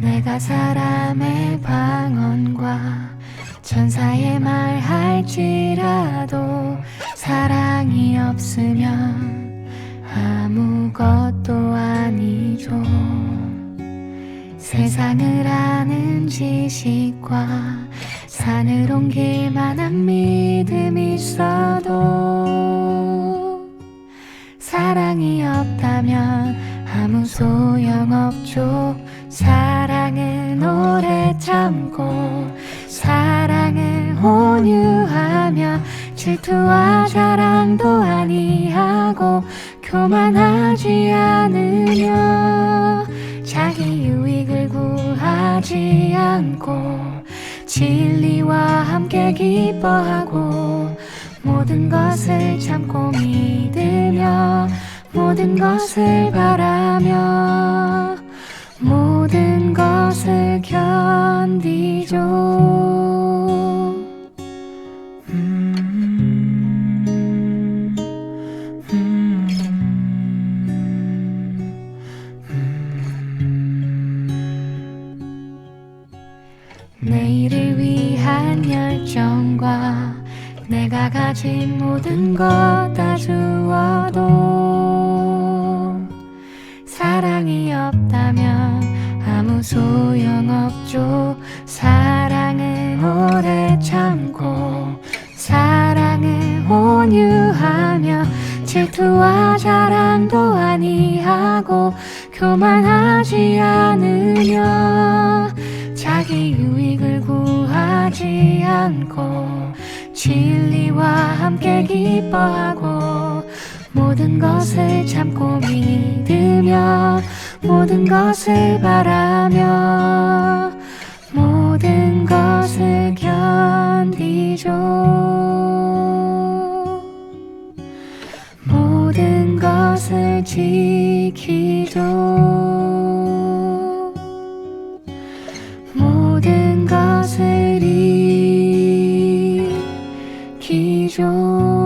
내가 사람의 방언과 천사의 말 할지라도 사랑이 없으면 아무것도 아니죠. 세상을 아는 지식과 산을 옮길 만한 믿음이 있어도 사랑이 없다면 아무 소용없죠. 참고 사랑은 온유하며 질투와 자랑도 아니하고 교만하지 않으며 자기 유익을 구하지 않고 진리와 함께 기뻐하고 모든 것을 참고 믿으며 모든 것을 바라며 열정과 내가 가진 모든 것 다 주어도 사랑이 없다면 아무 소용 없죠. 사랑은 오래 참고 사랑은 온유하며 질투와 자랑도 아니하고 교만하지 않으며 자기 유익을 구 하지 않고 진리와 함께 기뻐하고 모든 것을 참고 믿으며 모든 것을 바라며 모든 것을 견디죠. 모든 것을 지키죠 것을 이기죠